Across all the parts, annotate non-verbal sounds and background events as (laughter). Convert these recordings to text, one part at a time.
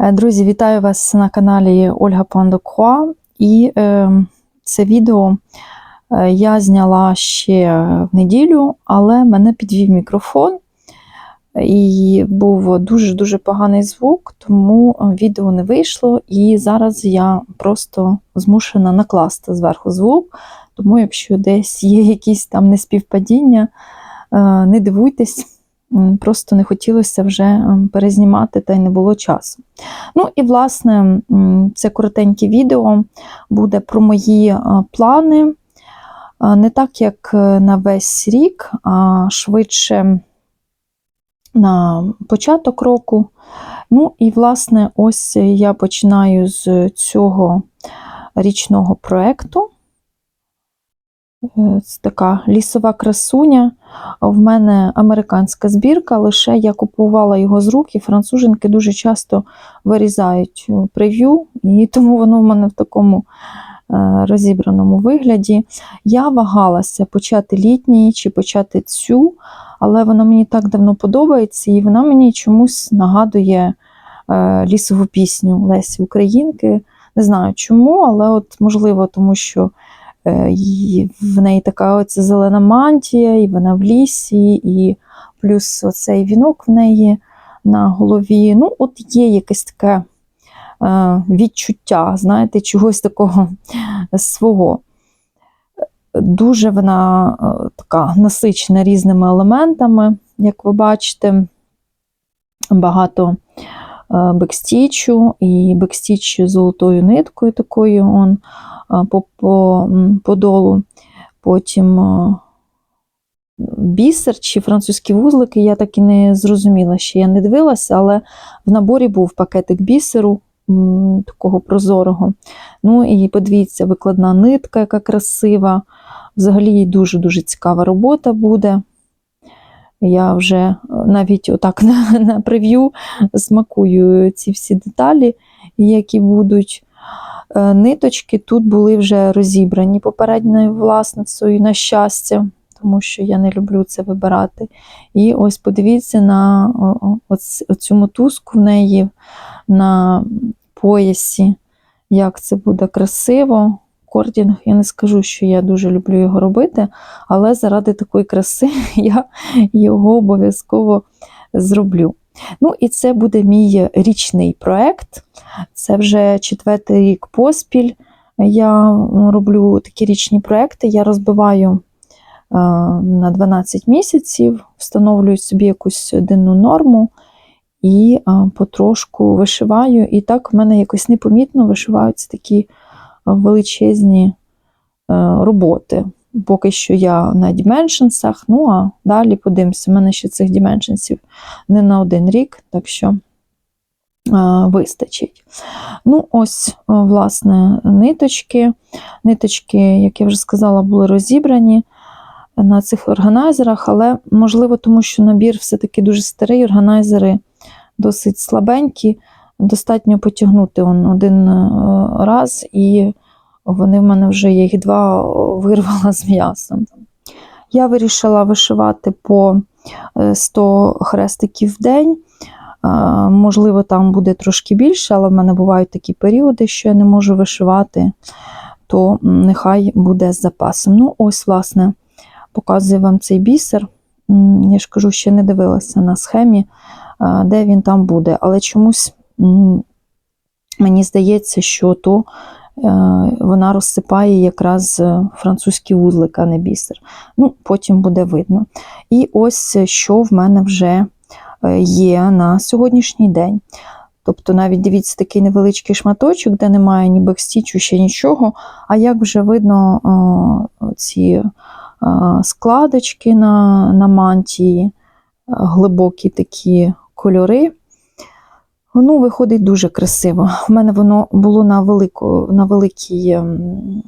Е, Друзі, вітаю вас на каналі Ольга Пандокуа. І е, це відео е, я зняла ще в неділю, але мене підвів мікрофон, і був дуже-дуже поганий звук, тому відео не вийшло. І зараз я просто змушена накласти зверху звук. Тому, якщо десь є якісь там неспівпадіння, е, не дивуйтесь. Просто не хотілося вже перезнімати, та й не було часу. Ну і, власне, це коротеньке відео буде про мої плани. Не так, як е, на весь рік, а швидше на початок року. Ну і, власне, ось я починаю з цього річного проєкту. Е, Це така лісова красуня. В мене американська збірка, лише я купувала його з рук, і француженки дуже часто вирізають е, прев'ю, і (laughs) тому воно в мене в такому е, розібраному вигляді. Я вагалася почати літній чи почати цю, але вона мені так давно подобається, і вона мені чомусь нагадує лісову пісню Лесі Українки. Не знаю чому, але от можливо, тому що і в неї така оця зелена мантія, і вона в лісі, і плюс оцей вінок в неї на голові. Ну, от є якесь таке е, відчуття, знаєте, чогось такого свого. Дуже вона е, така насичена різними елементами, як ви бачите, багато е, бекстічу, і бекстіч золотою ниткою такою он по, по, м, по долу. Потім бісер чи французькі вузлики, я так і не зрозуміла, ще я не дивилася, але в наборі був пакетик бісеру такого прозорого. Ну і подивіться, викладна нитка, яка красива. Взагалі їй дуже-дуже цікава робота буде. Я вже е, навіть отак (laughs) на, на прев'ю смакую ці всі деталі, які будуть. Е, Ниточки тут були вже розібрані попередньою власницею, на щастя, тому що я не люблю це вибирати. І ось подивіться на оцю мотузку в неї на поясі, як це буде красиво. Кордінг, я не скажу, що я дуже люблю його робити, але заради такої краси (laughs) я його обов'язково зроблю. Ну, і це буде мій річний проект. Це вже четвертий рік поспіль. Я роблю такі річні проекти. Я розбиваю е, на 12 місяців, встановлюю собі якусь денну норму і е, потрошку вишиваю. І так в мене якось непомітно вишиваються такі е, величезні роботи. Поки що я на діменшенсах, ну а далі подивимося, у мене ще цих діменшенсів не на один рік, так що е, вистачить. Ну, ось, е, власне, ниточки. Ниточки, як я вже сказала, були розібрані на цих органайзерах, але, можливо, тому що набір все-таки дуже старий, органайзери досить слабенькі. Достатньо потягнути он один е, раз, і вони в мене вже їх два вирвала з м'ясом. Я вирішила вишивати по е, 100 хрестиків в день. Е, Можливо, там буде трошки більше, але в мене бувають такі періоди, що я не можу вишивати, то нехай буде з запасом. Ну, ось, власне, показую вам цей бісер. Я ж кажу, ще не дивилася на схемі, е, де він там буде. Але чомусь мені здається, що то е, вона розсипає якраз е, французький вузлик, а не бісер. Ну, потім буде видно. І ось е, що в мене вже е, є на сьогоднішній день. Тобто, навіть дивіться такий невеличкий шматочок, де немає ні бекстічу, ще нічого. А як вже видно е, ці е, складочки на, на мантії, е, глибокі такі кольори. Воно виходить дуже красиво. У мене воно було на велику, на великій, ем,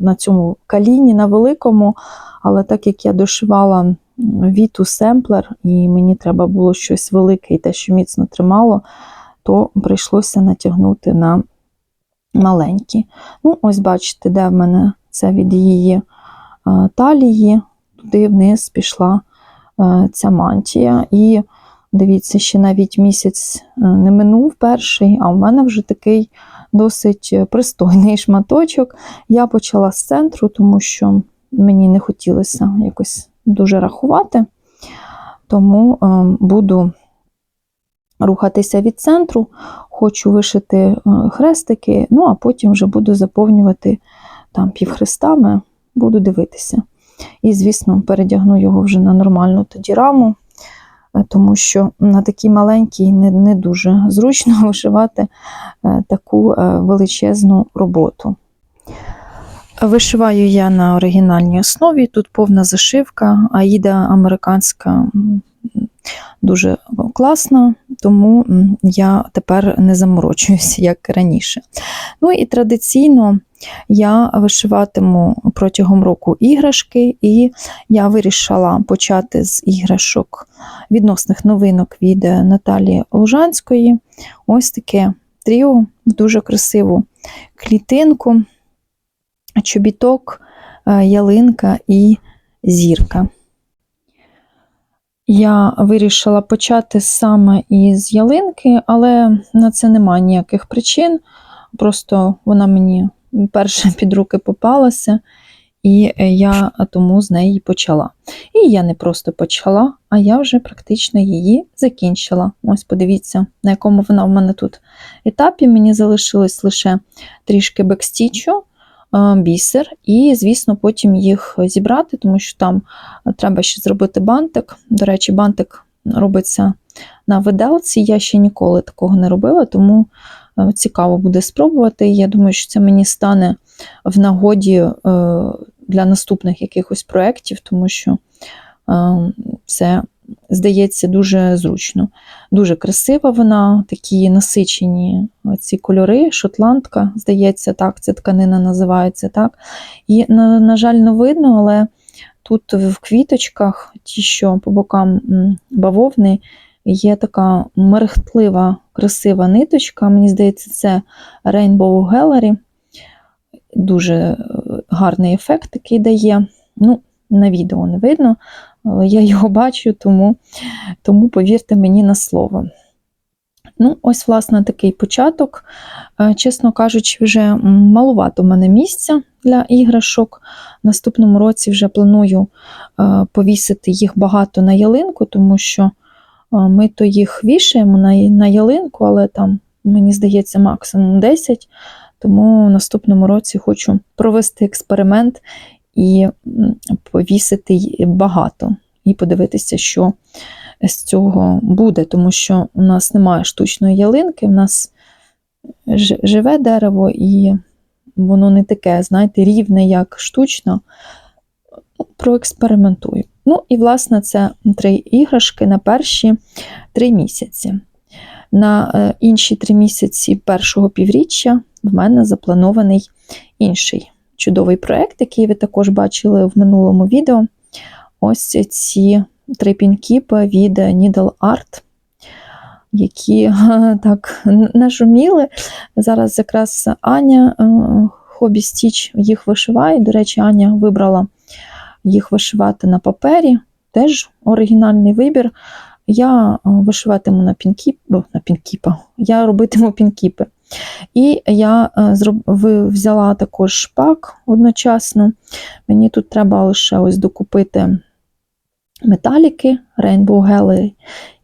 на цьому каліні, на великому, але так як я дошивала віту семплер, і мені треба було щось велике і те, що міцно тримало, то прийшлося натягнути на маленькі. Ну, ось бачите, де в мене це від її е, талії, туди вниз пішла е, ця мантія. І Дивіться, ще навіть місяць е, не минув перший, а у мене вже такий досить е, пристойний (laughs) шматочок. Я почала з центру, тому що мені не хотілося якось дуже рахувати. Тому е, буду рухатися від центру, хочу вишити хрестики, ну а потім вже буду заповнювати там півхрестами, буду дивитися. І, звісно, передягну його вже на нормальну тоді раму, тому що на такій маленькій не, не дуже зручно (laughs) вишивати е, таку е, величезну роботу. Вишиваю я на оригінальній основі. Тут повна зашивка, аїда американська дуже класна, тому я тепер не заморочуюся, як раніше. Ну і традиційно я вишиватиму протягом року іграшки, і я вирішила почати з іграшок відносних новинок від Наталії Лужанської. Ось таке тріо в дуже красиву клітинку чобіток, е, ялинка і зірка. Я вирішила почати саме із ялинки, але на це немає ніяких причин. Просто вона мені перше під руки попалася, і я тому з неї почала. І я не просто почала, а я вже практично її закінчила. Ось подивіться, на якому вона в мене тут етапі. Мені залишилось лише трішки бекстічу е, бісер, і, звісно, потім їх зібрати, тому що там треба ще зробити бантик. До речі, бантик робиться на виделці. Я ще ніколи такого не робила, тому е, цікаво буде спробувати. Я думаю, що це мені стане в нагоді е, для наступних якихось проєктів, тому що е, це здається дуже зручно. Дуже красива вона, такі насичені ці кольори, шотландка, здається, так, ця тканина називається так. І, на, на жаль, не видно, але тут в квіточках, ті, що по бокам бавовни, є така мерехтлива, красива ниточка. Мені здається, це Rainbow Gallery. Дуже е, гарний ефект такий дає. Ну, на відео не видно, але я його бачу, тому, тому повірте мені на слово. Ну, ось, власне, такий початок. Е, Чесно кажучи, вже малувато в мене місця для іграшок. Наступному році вже планую е, повісити їх багато на ялинку, тому що е, ми то їх вішаємо на ялинку, але там, мені здається, максимум 10. Тому в наступному році хочу провести експеримент і повісити багато, і подивитися, що з цього буде, тому що у нас немає штучної ялинки, у нас живе дерево, і воно не таке, знаєте, рівне, як штучно. Ну, Проекспериментую. Ну, і, власне, це три іграшки на перші три місяці. На е, інші три місяці першого півріччя в мене запланований інший чудовий проєкт, який ви також бачили в минулому відео. Ось ці три пінкіпи від Needle Art, які так нашуміли. Зараз якраз Аня Хобі Стіч їх вишиває. До речі, Аня вибрала їх вишивати на папері. Теж оригінальний вибір. Я е, вишиватиму на пінкіп, на пінкіпа. Я робитиму пінкіпи. І я е, взяла також шпак одночасно. Мені тут треба лише ось докупити металіки, Rainbow Gallery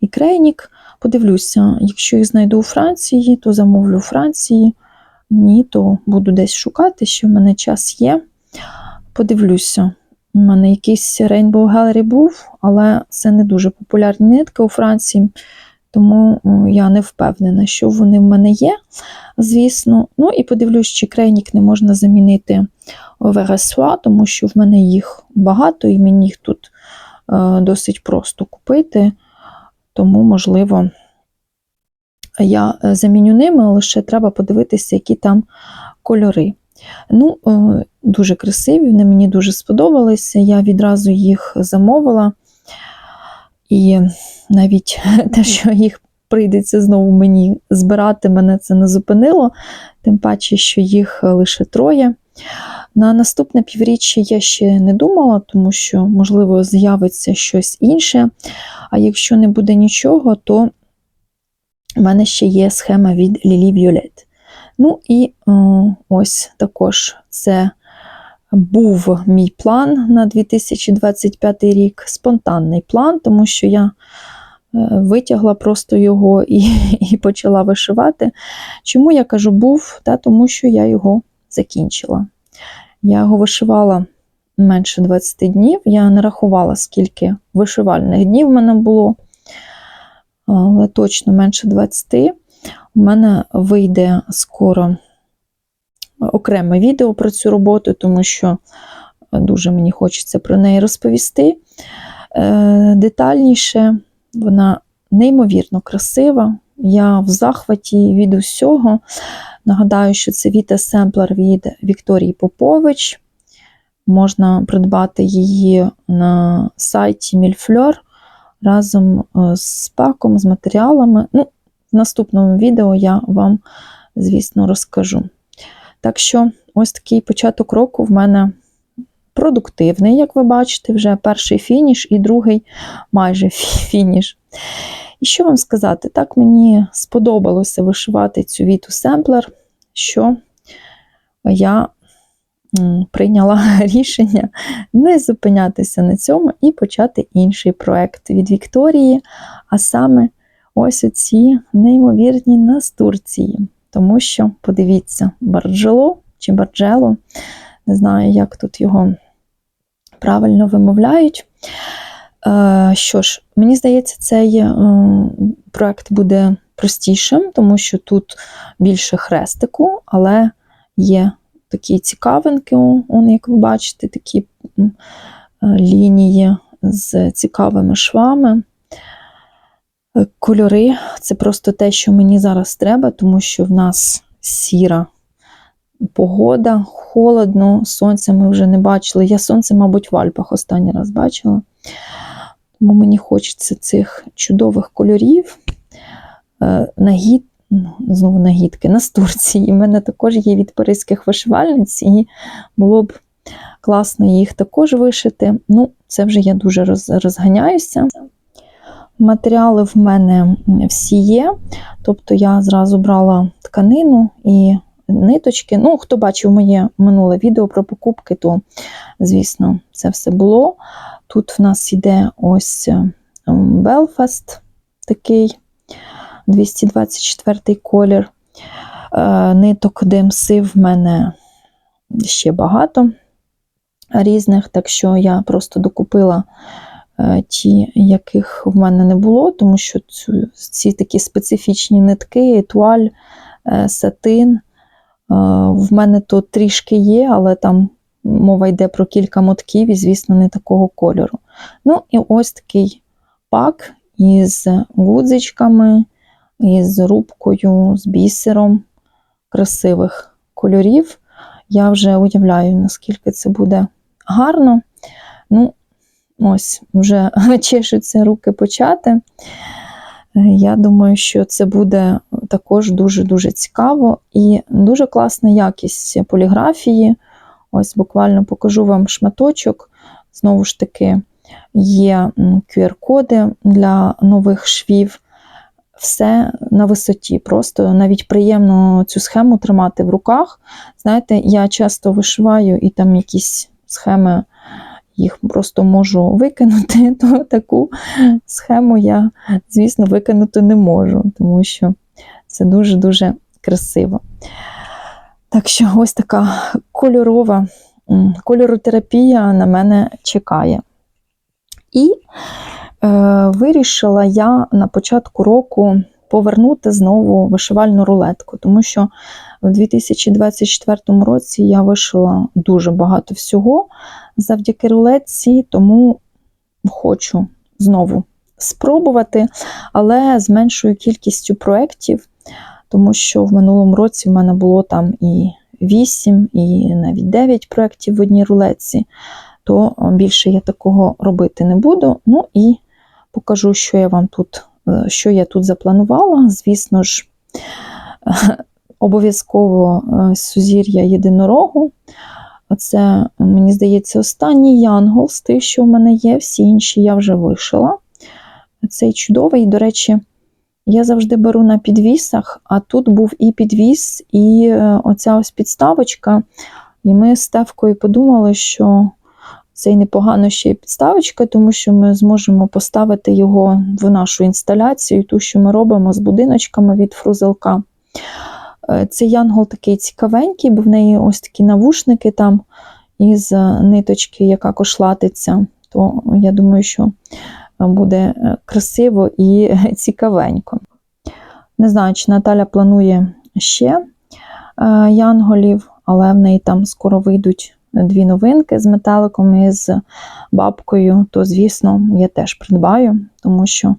і Крейнік. Подивлюся, якщо їх знайду у Франції, то замовлю у Франції. Ні, то буду десь шукати, що в мене час є. Подивлюся. У мене якийсь Rainbow Gallery був, але це не дуже популярні нитки у Франції, тому я не впевнена, що вони в мене є, звісно. Ну і подивлюсь, чи крейнік не можна замінити Вересуа, тому що в мене їх багато, і мені їх тут е, досить просто купити. Тому, можливо, я е, заміню ними, лише треба подивитися, які там кольори. Ну, е, дуже красиві, вони мені дуже сподобалися. Я відразу їх замовила. І навіть (laughs) те, що їх прийдеться знову мені збирати, мене це не зупинило. Тим паче, що їх лише троє. На наступне півріччя я ще не думала, тому що, можливо, з'явиться щось інше. А якщо не буде нічого, то в мене ще є схема від Lily Violet. Ну і о, ось також це був мій план на 2025 рік, спонтанний план, тому що я е, витягла просто його і, (laughs) і почала вишивати. Чому я кажу був? Та, тому що я його закінчила. Я його вишивала менше 20 днів. Я не рахувала, скільки вишивальних днів в мене було, але точно менше 20. У мене вийде скоро окреме відео про цю роботу, тому що дуже мені хочеться про неї розповісти. Е, Детальніше, вона неймовірно красива. Я в захваті від усього. Нагадаю, що це Віта Семплер від Вікторії Попович. Можна придбати її на сайті Мільфльор разом е, з паком, з матеріалами. Ну, в наступному відео я вам, звісно, розкажу. Так що, ось такий початок року в мене продуктивний, як ви бачите, вже перший фініш і другий майже фініш. І що вам сказати? Так мені сподобалося вишивати цю віту семплер, що я прийняла (laughs) рішення не зупинятися на цьому і почати інший проект від Вікторії, а саме ось оці неймовірні настурції. Тому що, подивіться, барджело чи барджело, не знаю, як тут його правильно вимовляють. Е, що ж, мені здається, цей е, проект буде простішим, тому що тут більше хрестику, але є такі цікавинки, он, як ви бачите, такі е, лінії з цікавими швами. Кольори це просто те, що мені зараз треба, тому що в нас сіра погода, холодно, сонця ми вже не бачили. Я сонце, мабуть, в Альпах останній раз бачила. Тому мені хочеться цих чудових кольорів. Нагід, ну, знову нагідки, настурці. І в мене також є від паризьких вишивальниць, і було б класно їх також вишити. Ну, це вже я дуже розганяюся. Матеріали в мене всі є. Тобто я зразу брала тканину і ниточки. Ну, хто бачив моє минуле відео про покупки, то, звісно, це все було. Тут в нас йде ось Belfast такий 224 колір. Е, ниток DMC в мене ще багато різних, так що я просто докупила. Е, ті, яких в мене не було, тому що ці, ці такі специфічні нитки, етуаль, е, сатин. Е, в мене тут трішки є, але там мова йде про кілька мотків і, звісно, не такого кольору. Ну, і ось такий пак із гудзичками, із рубкою, з бісером красивих кольорів. Я вже уявляю, наскільки це буде гарно. Ну, Ось, вже (laughs) чешуться руки почати. Е, я думаю, що це буде також дуже-дуже цікаво і дуже класна якість поліграфії. Ось буквально покажу вам шматочок. Знову ж таки, є QR-коди для нових швів. Все на висоті. Просто навіть приємно цю схему тримати в руках. Знаєте, я часто вишиваю і там якісь схеми їх просто можу викинути, (laughs) то таку схему я, звісно, викинути не можу, тому що це дуже-дуже красиво. Так що ось така кольорова кольоротерапія на мене чекає. І е, вирішила я на початку року повернути знову вишивальну рулетку, тому що в 2024 році я вишила дуже багато всього завдяки рулетці, тому хочу знову спробувати, але з меншою кількістю проєктів, тому що в минулому році в мене було там і 8, і навіть 9 проєктів в одній рулетці, то більше я такого робити не буду. Ну і покажу, що я вам тут, що я тут запланувала. Звісно ж, (laughs) обов'язково е, сузір'я єдинорогу. Оце, мені здається, останній янгол з тих, що в мене є. Всі інші я вже вишила. Цей чудовий, до речі, я завжди беру на підвісах, а тут був і підвіс, і е, оця ось підставочка. І ми з Стевкою подумали, що це й непогано ще й підставочка, тому що ми зможемо поставити його в нашу інсталяцію, ту, що ми робимо з будиночками від фрузелка. Е, Цей янгол такий цікавенький, бо в неї ось такі навушники там із ниточки, яка кошлатиться. То я думаю, що буде е, красиво і (laughs) цікавенько. Не знаю, чи Наталя планує ще е, янголів, але в неї там скоро вийдуть дві новинки з метеликом і з бабкою, то, звісно, я теж придбаю, тому що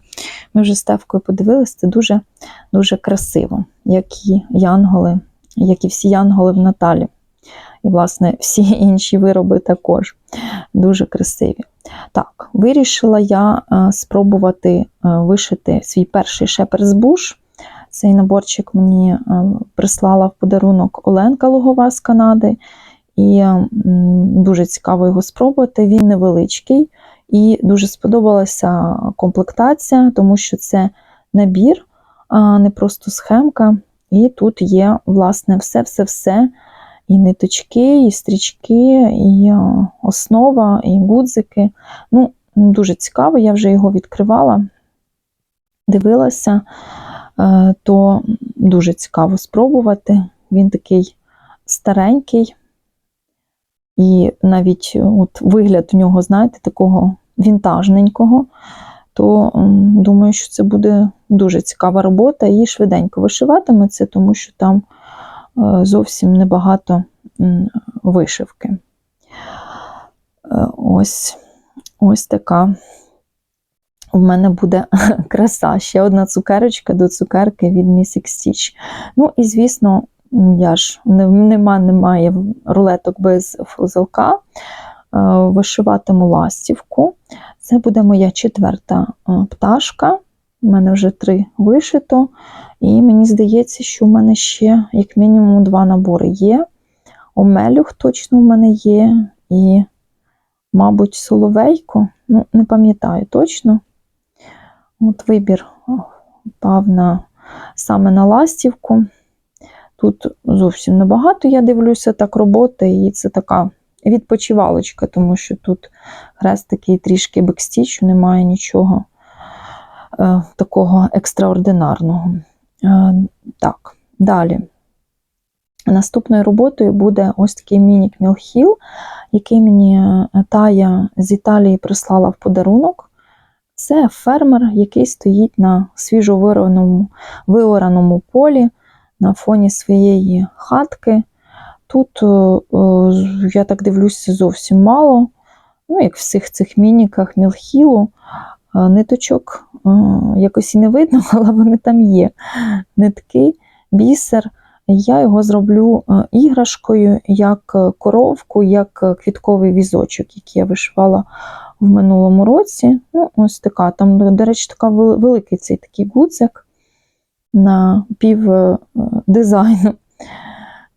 ми вже з Стевкою подивилися, це дуже, дуже красиво, як і янголи, як і всі янголи в Наталі. І, власне, всі (laughs) інші вироби також дуже красиві. Так, вирішила я е, спробувати е, вишити свій перший шеперс буш. Цей наборчик мені е, прислала в подарунок Оленка Лугова з Канади. І дуже цікаво його спробувати. Він невеличкий і дуже сподобалася комплектація, тому що це набір, а не просто схемка. І тут є, власне, все-все-все. І ниточки, і стрічки, і основа, і гудзики. Ну, дуже цікаво, я вже його відкривала, дивилася, Е, то дуже цікаво спробувати. Він такий старенький, і навіть от вигляд у нього, знаєте, такого вінтажненького, то думаю, що це буде дуже цікава робота і швиденько вишиватиметься, тому що там е, зовсім небагато вишивки. Е, Ось, ось така в мене буде (laughs) краса. Ще одна цукерочка до цукерки від Missing Stitch. Ну і, звісно, я ж не- нема, немає рулеток без фрузелка. Е, Вишиватиму ластівку. Це буде моя четверта е, пташка. У мене вже три вишито. І мені здається, що в мене ще як мінімум два набори є. Омелюх точно в мене є. І, мабуть, соловейко. Ну, не пам'ятаю точно. От вибір о, пав на, саме на ластівку. Тут зовсім небагато, я дивлюся, так роботи, і це така відпочивалочка, тому що тут хрест такий трішки бекстічу, немає нічого е, такого екстраординарного. Е, так, далі. Наступною роботою буде ось такий мінік Мілхіл, який мені е, Тая з Італії прислала в подарунок. Це фермер, який стоїть на свіжовираному виораному полі на фоні своєї хатки. Тут, е, е, я так дивлюся, зовсім мало. Ну, як в всіх цих мініках мілхілу, е, ниточок якось і не видно, (laughs) але вони там є. Нитки, бісер. Я його зроблю іграшкою, як коровку, як квітковий візочок, який я вишивала в минулому році. Ну, ось така. Там, до речі, така великий цей такий гудзик на пів е, дизайну.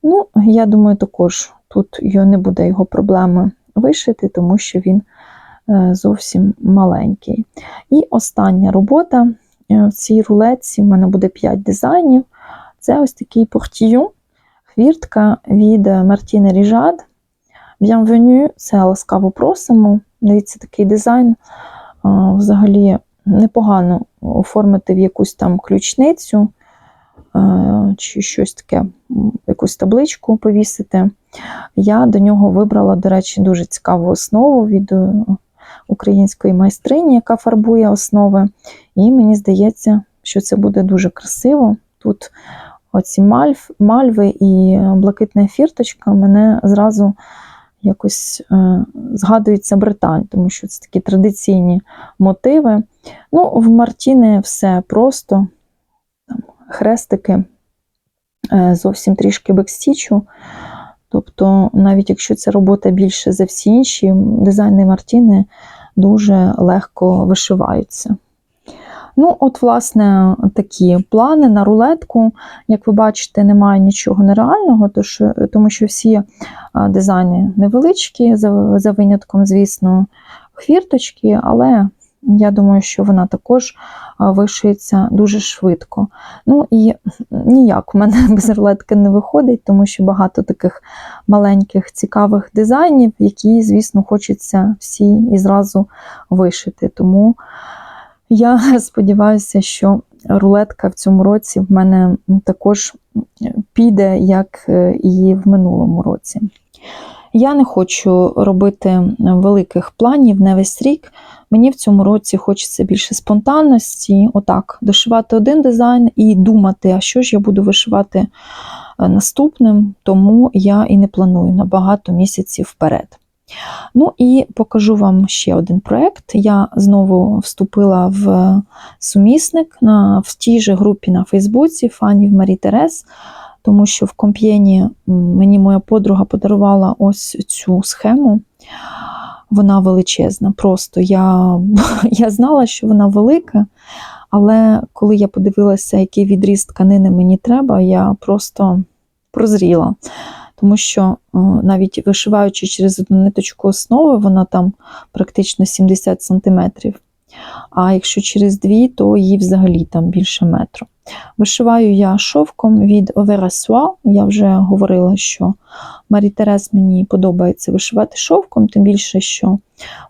Ну, я думаю, також тут не буде його проблеми вишити, тому що він е, зовсім маленький. І остання робота е, в цій рулетці в мене буде 5 дизайнів. Це ось такий портію, хвіртка від Мартіни Ріжад. Bienvenue, це ласкаво просимо. Дивіться, такий дизайн. Взагалі непогано оформити в якусь там ключницю е, чи щось таке, якусь табличку повісити. Я до нього вибрала, до речі, дуже цікаву основу від е, української майстрині, яка фарбує основи. І мені здається, що це буде дуже красиво. Тут оці мальв, мальви і блакитна фірточка мене зразу якось е, згадується Британь, тому що це такі традиційні мотиви. Ну, в Мартіни все просто. Там, хрестики, е, зовсім трішки бекстічу. Тобто, навіть якщо ця робота більше за всі інші, дизайни Мартіни дуже легко вишиваються. Ну, от, власне, такі плани на рулетку. Як ви бачите, немає нічого нереального, тож, тому що всі а, дизайни невеличкі, за, винятком, звісно, хвірточки, але я думаю, що вона також вишиється дуже швидко. Ну і ніяк у мене (laughs) без рулетки не виходить, тому що багато таких маленьких цікавих дизайнів, які, звісно, хочеться всі і зразу вишити. Тому я (laughs) сподіваюся, що рулетка в цьому році в мене також піде, як е, і в минулому році. Я не хочу робити великих планів на весь рік. Мені в цьому році хочеться більше спонтанності, отак, дошивати один дизайн і думати, а що ж я буду вишивати е, наступним, тому я і не планую на багато місяців вперед. Ну і покажу вам ще один проєкт. Я знову вступила в сумісник на, в тій же групі на Фейсбуці фанів Марі Терес, тому що в Комп'єні мені моя подруга подарувала ось цю схему. Вона величезна. Просто я, (laughs) я знала, що вона велика, але коли я подивилася, який відріз тканини мені треба, я просто прозріла тому що е, навіть вишиваючи через одну ниточку основи, вона там практично 70 см. А якщо через дві, то їй взагалі там більше метру. Вишиваю я шовком від Оверасуа. Я вже говорила, що Марі Терес мені подобається вишивати шовком, тим більше, що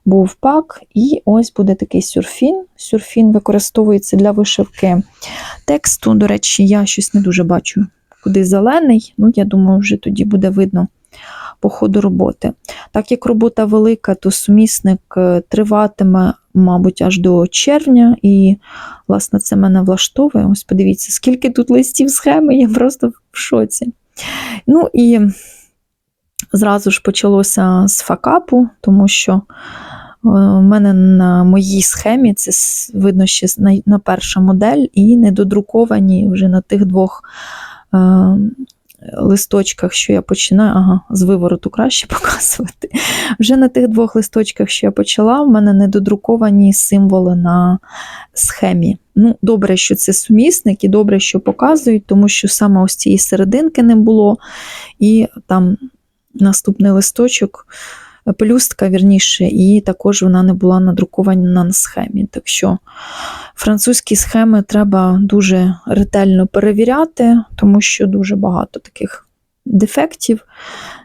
був пак. І ось буде такий сюрфін. Сюрфін використовується для вишивки тексту. До речі, я щось не дуже бачу куди зелений, ну, я думаю, вже тоді буде видно по ходу роботи. Так як робота велика, то сумісник е, триватиме, мабуть, аж до червня, і, власне, це мене влаштовує. Ось подивіться, скільки тут листів схеми, я просто в шоці. Ну і зразу ж почалося з факапу, тому що. Е, у мене на моїй схемі це видно ще на перша модель, і недодруковані вже на тих двох Е, листочках, що я починаю, ага, з вивороту краще (laughs) показувати. Вже на тих двох листочках, що я почала, в мене недодруковані символи на схемі. Ну, Добре, що це сумісник, і добре, що показують, тому що саме ось цієї серединки не було. І там наступний листочок пелюстка, вірніше, і також вона не була надрукована на схемі. Так що французькі схеми треба дуже ретельно перевіряти, тому що дуже багато таких дефектів,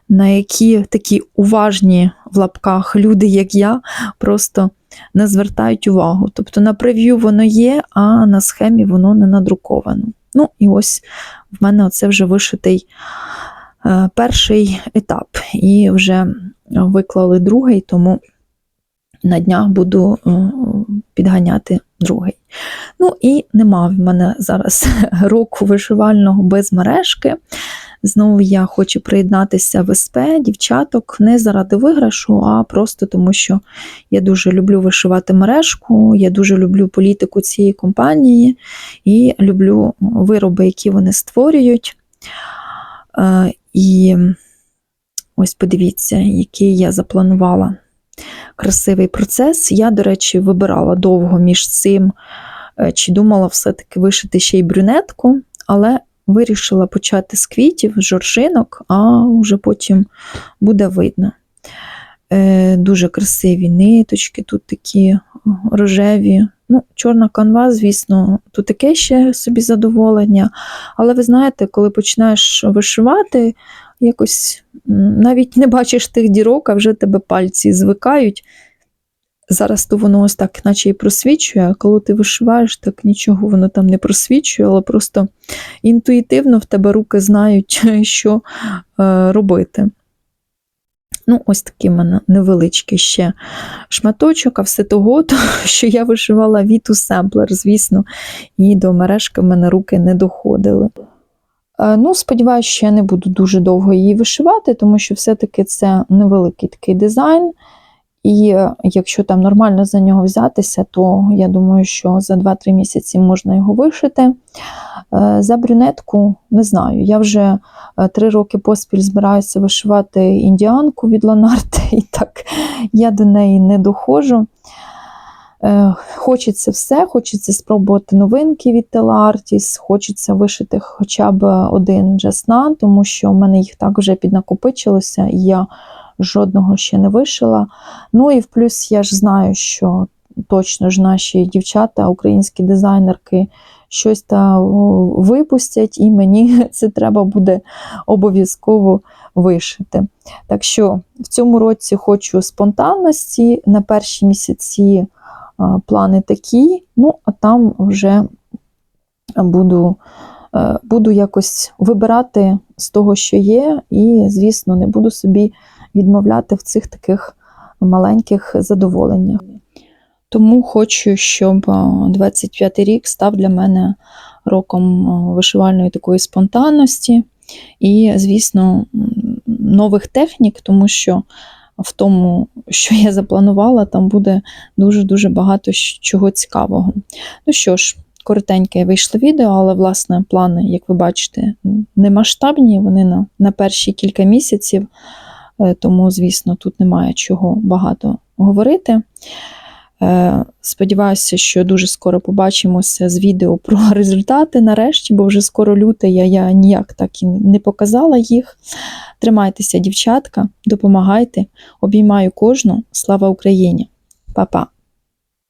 на які такі уважні в лапках люди, як я, просто не звертають увагу. Тобто на прев'ю воно є, а на схемі воно не надруковано. Ну, і ось в мене оце вже вишитий перший етап. І вже виклали другий, тому на днях буду е, підганяти другий. Ну і нема в мене зараз (laughs) року вишивального без мережки. Знову я хочу приєднатися в СП, дівчаток, не заради виграшу, а просто тому, що я дуже люблю вишивати мережку, я дуже люблю політику цієї компанії і люблю вироби, які вони створюють. І Ось подивіться, який я запланувала красивий процес. Я, до речі, вибирала довго між цим, е, чи думала все-таки вишити ще й брюнетку, але вирішила почати з квітів, з жоржинок, а вже потім буде видно. Е, дуже красиві ниточки, тут такі рожеві. Ну, Чорна канва, звісно, тут таке ще собі задоволення. Але ви знаєте, коли починаєш вишивати, якось навіть не бачиш тих дірок, а вже тебе пальці звикають. Зараз то воно ось так, наче і просвічує, а коли ти вишиваєш, так нічого воно там не просвічує, але просто інтуїтивно в тебе руки знають, (laughs) що е, робити. Ну, ось такий в мене невеличкий ще шматочок, а все того, (laughs) то, що я вишивала Віту семплер, звісно, і до мережки в мене руки не доходили. Е, ну, Сподіваюся, що я не буду дуже довго її вишивати, тому що все-таки це невеликий такий дизайн. І е, якщо там нормально за нього взятися, то я думаю, що за 2-3 місяці можна його вишити. Е, за брюнетку не знаю. Я вже 3 роки поспіль збираюся вишивати індіанку від Ланарти, (laughs) і так я до неї не доходжу. Е, Хочеться все, хочеться спробувати новинки від Телартіс, хочеться вишити хоча б один джаснан, тому що в мене їх так вже піднакопичилося, і я жодного ще не вишила. Ну і в плюс я ж знаю, що точно ж наші дівчата, українські дизайнерки, щось та випустять, і мені (laughs) це треба буде обов'язково вишити. Так що в цьому році хочу спонтанності, на перші місяці плани такі, ну а там вже буду, е, буду якось вибирати з того, що є, і, звісно, не буду собі відмовляти в цих таких маленьких задоволеннях. Тому хочу, щоб 25 й рік став для мене роком вишивальної такої спонтанності і, звісно, нових технік, тому що в тому, що я запланувала, там буде дуже-дуже багато чого цікавого. Ну що ж, коротеньке вийшло відео, але, власне, плани, як ви бачите, не масштабні, вони на, на перші кілька місяців, е, тому, звісно, тут немає чого багато говорити. Е, Сподіваюся, що дуже скоро побачимося з відео про (laughs) результати нарешті, бо вже скоро люте, я, я ніяк так і не показала їх. Тримайтеся, дівчатка, допомагайте, обіймаю кожну. Слава Україні! Па-па!